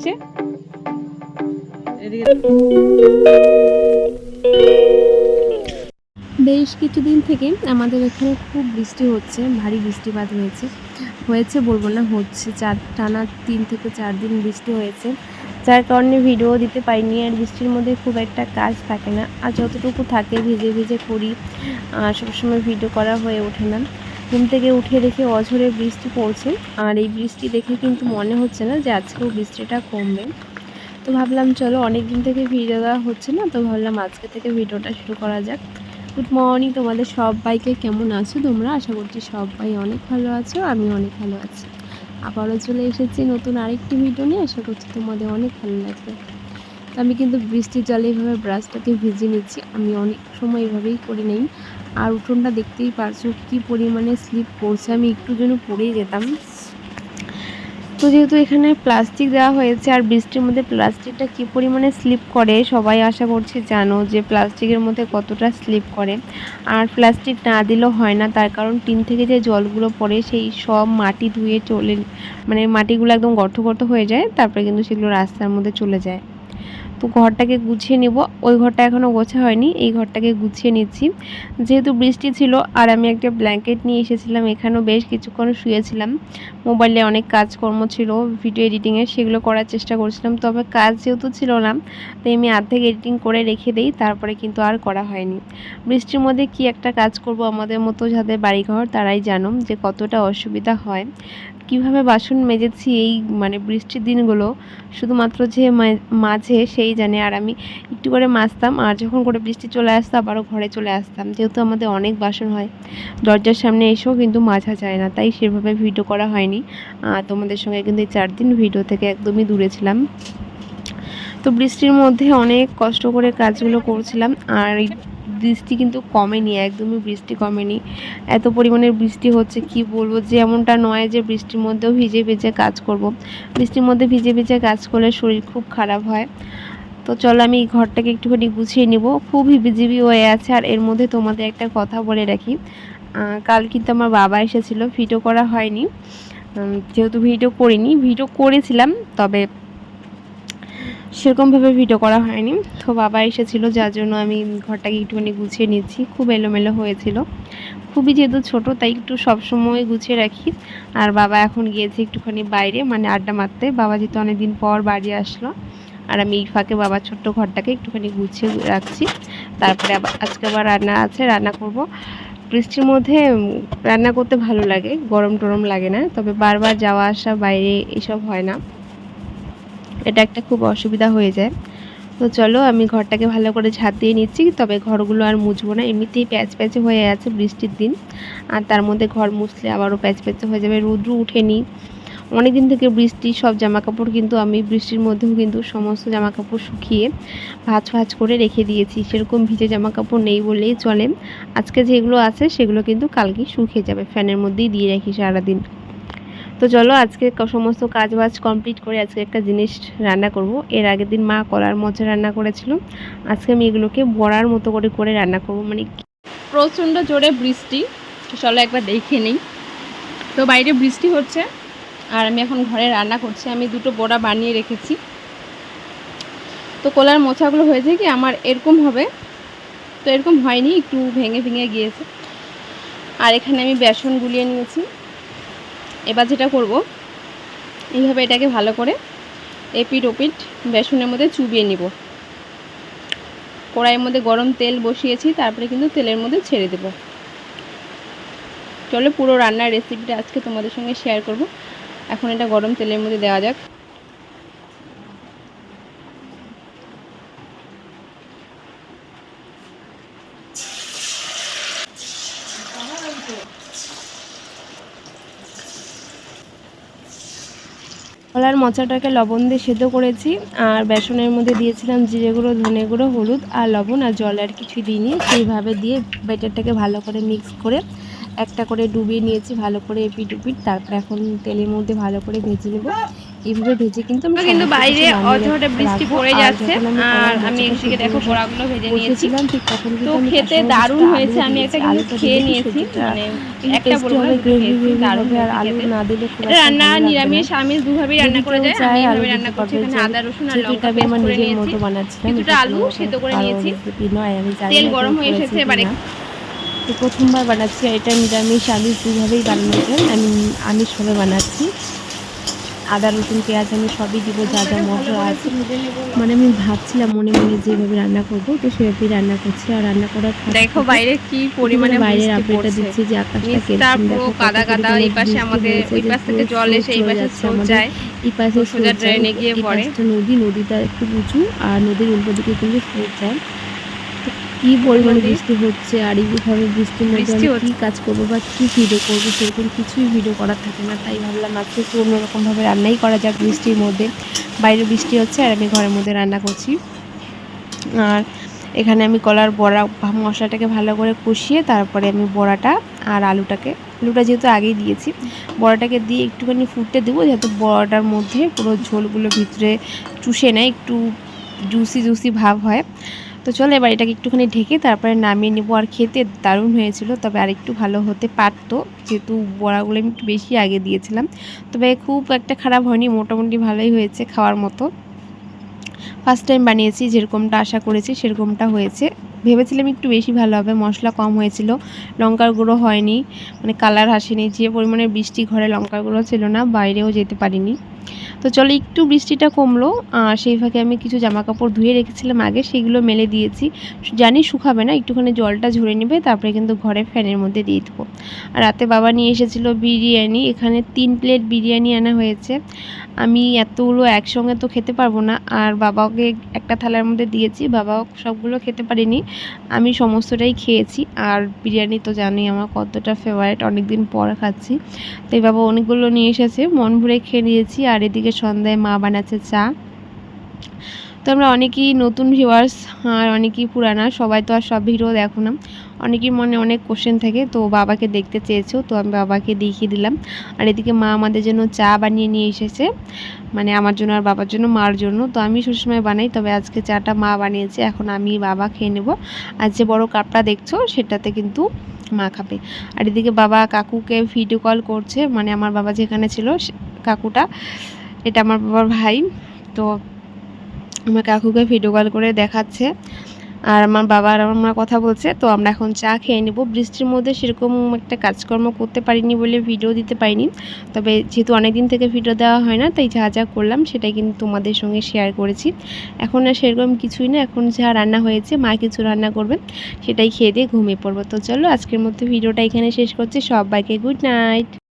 হয়েছে বেশ কিছুদিন থেকে আমাদের এখানে খুব বৃষ্টি হচ্ছে, ভারী বৃষ্টিপাত হয়েছে। হয়েছে বলব না, হচ্ছে। চার, টানা তিন থেকে চার দিন বৃষ্টি হয়েছে। যার কারণে ভিডিও দিতে পারিনি, আর বৃষ্টির মধ্যে খুব একটা কাজ থাকে না। আর যতটুকু থাকে, ভিজে ভিজে করি সবসময় ভিডিও করা হয়ে ওঠে না। ঘুম থেকে উঠে দেখে অঝরে বৃষ্টি পড়ছে। আর এই বৃষ্টি দেখে কিন্তু মনে হচ্ছে না যে আজকেও বৃষ্টিটা কমবে। তো ভাবলাম, চলো অনেক দিন থেকে ভিডিও দেওয়া হচ্ছে না, তো ভাবলাম আজকে থেকে ভিডিওটা শুরু করা যাক। গুড মর্নিং তোমাদের সবাইকে, কেমন আছো তোমরা? আশা করছি সবাই অনেক ভালো আছো, আমি অনেক ভালো আছি। আবারও চলে এসেছি নতুন আরেকটি ভিডিও নিয়ে, আশা করছি তোমাদের অনেক ভালো লাগবে। আমি কিন্তু বৃষ্টির জলে এইভাবে ব্রাশটাকে ভিজে নিচ্ছি, আমি অনেক সময় এভাবেই করে নেই। আর উঠোনটা দেখতেই পারছ, কি পরিমাণে স্লিপ করছে আমি একটু জন্য পড়েই যেতাম। তো যেহেতু এখানে প্লাস্টিক দেওয়া হয়েছে, আর বৃষ্টির মধ্যে প্লাস্টিকটা কি পরিমাণে স্লিপ করে, সবাই আশা করছি জানো যে প্লাস্টিকের মধ্যে কতটা স্লিপ করে। আর প্লাস্টিক না দিলেও হয় না, তার কারণ টিন থেকে যে জলগুলো পড়ে, সেই সব মাটি ধুয়ে চলে মানে মাটিগুলো একদম গর্ত গর্ত হয়ে যায়, তারপরে কিন্তু সেগুলো রাস্তার মধ্যে চলে যায়। তো ঘরটাকে গুছিয়ে নেব। ওই ঘরটা এখনও গোছা হয়নি, এই ঘরটাকে গুছিয়ে নিচ্ছি। যেহেতু বৃষ্টি ছিল আর আমি একটা ব্ল্যাঙ্কেট নিয়ে এসেছিলাম, এখানেও বেশ কিছুক্ষণ শুয়েছিলাম। মোবাইলে অনেক কাজকর্ম ছিল, ভিডিও এডিটিংয়ের সেগুলো করার চেষ্টা করছিলাম, তবে কাজ যেহেতু ছিল না, তাই আমি আর্ধেক এডিটিং করে রেখে দিই, তারপরে কিন্তু আর করা হয়নি। বৃষ্টির মধ্যে কি একটা কাজ করব আমাদের মতো যাদের বাড়িঘর, তারাই জানো যে কতটা অসুবিধা হয়। কীভাবে বাসন মেজেছি এই মানে বৃষ্টির দিনগুলো, শুধুমাত্র যে মাঝে সেই জানে। আর আমি একটু করে মাজতাম আর যখন করে বৃষ্টি চলে আসতো, আবারও ঘরে চলে আসতাম। যেহেতু আমাদের অনেক বাসন হয়, দরজার সামনে এসেও কিন্তু মাজা যায় না, তাই সেভাবে ভিডিও করা হয়নি। তোমাদের সঙ্গে কিন্তু এই চার দিন ভিডিও থেকে একদমই দূরে ছিলাম। তো বৃষ্টির মধ্যে অনেক কষ্ট করে কাজগুলো করছিলাম, আর বৃষ্টি কিন্তু কমেনি, একদমই বৃষ্টি কমেনি। এত পরিমাণে বৃষ্টি হচ্ছে, কি বলব? যে এমনটা নয় যে বৃষ্টির মধ্যেও ভিজে ভিজে কাজ করব। বৃষ্টির মধ্যে ভিজে ভিজে কাজ করলে শরীর খুব খারাপ হয়। তো চলো আমি ঘরটাকে একটুখানি গুছিয়ে নিব। খুব হিবিজিবি হয়ে আছে আর এর মধ্যে তোমাদের একটা কথা বলে রাখি। কাল কিন্তু আমার বাবা এসেছিল, ভিডিও করা হয়নি। যেহেতু ভিডিও করিনি, ভিডিও করেছিলাম, তবে সেরকমভাবে ভিডিও করা হয়নি। তো বাবা এসেছিল, যার জন্য আমি ঘরটাকে একটুখানি গুছিয়ে নিচ্ছি। খুব এলোমেলো হয়েছিল। খুবই যেহেতু ছোট, তাই একটু সবসময় গুছিয়ে রাখি। আর বাবা এখন গিয়েছে একটুখানি বাইরে মানে আড্ডা মারতে। বাবা যেহেতু অনেকদিন পর বাড়ি আসলো। আর আমি এই ফাঁকে বাবার ছোট্ট ঘরটাকে একটুখানি গুছিয়ে রাখছি। তারপরে আবার আজকে আবার রান্না আছে, রান্না করব। বৃষ্টির মধ্যে রান্না করতে ভালো লাগে, গরম টরম লাগে না, তবে বারবার যাওয়া আসা, বাইরে এসব হয় না। এটা একটা খুব অসুবিধা হয়ে যায়। তো চলো, আমি ঘরটাকে ভালো করে ঝাঁট দিয়ে নিচ্ছি, তবে ঘরগুলো আর মুছবো না। এমনিতেই প্যাচ প্যাচে হয়ে আছে বৃষ্টির দিন, আর তার মধ্যে ঘর মুছলে আবারও প্যাচ প্যাচে হয়ে যাবে। রৌদ্র উঠেনি। অনেক দিন থেকে বৃষ্টি, সব জামা কাপড় কিন্তু আমি বৃষ্টির মধ্যেও কিন্তু সমস্ত জামা কাপড় শুকিয়ে ভাঁজ ভাঁজ করে রেখে দিয়েছি। সেরকম ভিজে জামা কাপড় নেই বললেই চলে। আজকে যেগুলো আছে সেগুলো কিন্তু কালকে শুকিয়ে যাবে, ফ্যানের মধ্যেই দিয়ে রাখি সারাদিন। তো চলো আজকে সমস্ত কাজ বাজ কমপ্লিট করে আজকে একটা জিনিস রান্না করব। এর আগের দিন মা কলার মোচা রান্না করেছিল। আজকে আমি এগুলোকে বড়ার মতো করে করে রান্না করব। মানে প্রচণ্ড জোরে বৃষ্টি। চলো একবার দেখে নিই। তো বাইরে বৃষ্টি হচ্ছে। আর আমি এখন ঘরে রান্না করছি, আমি দুটো বড়া বানিয়ে রেখেছি। তো কলার মোছাগুলো হয়েছে কি, আমার এরকম হবে। তো এরকম হয়নি, একটু ভেঙে ভেঙে গিয়েছে। আর এখানে আমি বেসন গুলিয়ে নিয়েছি। এবার যেটা করব, এইভাবে এটাকে ভালো করে এপিট ওপিট বেসনের মধ্যে চুবিয়ে নিব। কড়াইয়ের মধ্যে গরম তেল বসিয়েছি, তারপরে কিন্তু তেলের মধ্যে ছেড়ে দেব। চলো পুরো রান্নার রেসিপিটা আজকে তোমাদের সঙ্গে শেয়ার করব। এখন এটা গরম তেলের মধ্যে দেওয়া যাক। কলার মোচাটাকে লবণ দিয়ে সেদ্ধ করেছি, আর বেসনের মধ্যে দিয়েছিলাম জিরে গুঁড়ো, ধনে গুঁড়ো, হলুদ আর লবণ আর জল আর কিছু দিইনি। সেইভাবে দিয়ে বেটারটাকে ভালো করে মিক্স করে একটা করে ডুবিয়ে নিয়েছি ভালো করে এপিট উপিট তারপরে এখন তেলের মধ্যে ভালো করে ভেজে নেব। এইভাবে ভেজে কিন্তু আমি কিন্তু বাইরে অঝরে বৃষ্টি পড়ে যাচ্ছে। আর আমি এদিকে দেখো বড়াগুলো ভেজে নিয়েছি। ঠিক তখন তো খেতে তার দারুণ হয়েছে। আমি একটা কিন্তু খেয়ে নিয়েছি। মানে একটা বলব দুটো gravy খেয়েছি, দারুণ আর আলু না দিলে খুব রান্না। নিরামিষ আমিষ দুভাবেই রান্না করা যায় আমি আলু এইভাবে রান্না করছি। এখানে আদা রসুন আর লঙ্কা পেস্ট আমার করে নিজের নিয়েছি। কিছুটা আলু সেদ্ধ করে নিয়েছি। তেল গরম হয়ে এসেছে, এবারে। তো প্রথমবার বানাচ্ছি এটা নিরামিষ আমিষ দুভাবেই বানানো যায়। আমি আমিষ আমিষভাবে বানাচ্ছি। আদা রসুন পেঁয়াজ আমি সবই দিব যা যা মশলা আছে মানে আমি ভাবছিলাম মনে মনে যেভাবে রান্না করব তো সেভাবেই রান্না করছি আর রান্না করার দেখো বাইরে কি পরিমাণে বাইরের আপডেটটা দিচ্ছি যে আকাশটা পুরো দেখো, কাদা কাদা এই পাশে আমাদের ওই পাশ থেকে জল এসে এই পাশে স্রোত যায়। এই পাশে সোজা ড্রেনে গিয়ে পড়ে। নদী নদীটা একটু উঁচু আর নদীর উল্টো দিকে কিন্তু স্রোত যায়। কি পরিমাণে বৃষ্টি হচ্ছে আর এইভাবে বৃষ্টির মধ্যে আমি। কি কাজ করব বা কি ভিডিও করব সেরকম কিছুই ভিডিও করার থাকে না। তাই ভাবলাম আজকে একটু অন্যরকমভাবে রান্নাই করা যাক বৃষ্টির মধ্যে। বাইরে বৃষ্টি হচ্ছে আর আমি ঘরের মধ্যে রান্না করছি। আর এখানে আমি কলার বড়া মশলাটাকে ভালো করে কষিয়ে তারপরে আমি বড়াটা আর আলুটাকে আলুটা যেহেতু আগেই দিয়েছি বড়াটাকে দিয়ে একটুখানি ফুটতে দেবো যাতে বড়াটার মধ্যে পুরো ঝোলগুলো ভিতরে চুষে নেয় একটু জুসি জুসি ভাব হয়। তো চলো এবার এটাকে একটুখানি ঢেকে তারপরে নামিয়ে নেব। আর খেতে দারুণ হয়েছিল, তবে আর একটু ভালো হতে পারতো, যেহেতু বড়াগুলো আমি একটু বেশি আগে দিয়েছিলাম। তবে খুব একটা খারাপ হয়নি, মোটামুটি ভালোই হয়েছে খাওয়ার মতো। ফার্স্ট টাইম বানিয়েছি, যেরকমটা আশা করেছি সেরকমটা হয়েছে। ভেবেছিলাম একটু বেশি ভালো হবে, মশলা কম হয়েছিল, লঙ্কার গুঁড়ো হয়নি মানে কালার আসেনি, যে পরিমাণে বৃষ্টি ঘরে লঙ্কার গুঁড়ো ছিল না, বাইরেও যেতে পারিনি। তো চলো, একটু বৃষ্টিটা কমলো, আর সেই ফাঁকে আমি কিছু জামা কাপড় ধুয়ে রেখেছিলাম আগে, সেগুলো মেলে দিয়েছি। জানি শুকাবে না, একটুখানি জলটা ঝরে নেবে, তারপরে কিন্তু ঘরে ফ্যানের মধ্যে দিয়ে দেবো। আর রাতে বাবা নিয়ে এসেছিল বিরিয়ানি, এখানে তিন প্লেট বিরিয়ানি আনা হয়েছে। আমি এতগুলো একসঙ্গে তো খেতে পারব না, আর বাবাকে একটা থালার মধ্যে দিয়েছি বাবাও সবগুলো খেতে পারিনি। আমি সমস্তটাই খেয়েছি, আর বিরিয়ানি তো জানি আমার কতটা ফেভারিট অনেক দিন পর খাচ্ছি। তাই বাবা অনেকগুলো নিয়ে এসেছে, মন ভরে খেয়ে নিয়েছি, আর এদিকে সন্ধ্যায় মা বানাচ্ছে চা। তো আমরা অনেকেই নতুন ভিউয়ার্স আর অনেকেই পুরানা, সবাই তো আর সব ভিডিও দেখো না। অনেকের মনে অনেক কোশ্চেন থাকে, তো বাবাকে দেখতে চেয়েছো, তো আমি বাবাকে দেখিয়ে দিলাম। আর এদিকে মা আমাদের জন্য চা বানিয়ে নিয়ে এসেছে মানে আমার জন্য আর বাবার জন্য, মার জন্য। তো আমি সবসময় বানাই, তবে আজকে চাটা মা বানিয়েছে, এখন আমি বাবা খেয়ে নেব। আর যে বড় কাপটা দেখছ, সেটাতে কিন্তু মা খাবে। আর এদিকে বাবা কাকুকে ভিডিও কল করছে মানে আমার বাবা যেখানে ছিল কাকুটা। এটা আমার বাবার ভাই। তো আমার কাকুকে ভিডিও কল করে দেখাচ্ছে। আর আমার বাবা আর আমার কথা বলছে। তো আমরা এখন চা খেয়ে নেব। বৃষ্টির মধ্যে সেরকম একটা কাজকর্ম করতে পারিনি বলে ভিডিও দিতে পারিনি। তবে যেহেতু অনেক দিন থেকে ভিডিও দেওয়া হয় না, তাই যা যা করলাম সেটাই কিন্তু তোমাদের সঙ্গে শেয়ার করেছি। এখন আর সেরকম কিছুই না। এখন যা রান্না হয়েছে, মা কিছু রান্না করবে সেটাই খেয়ে দিয়ে ঘুমিয়ে পড়ব। তো চলো, আজকের মধ্যে ভিডিওটা এখানে শেষ করছি। সবাইকে গুড নাইট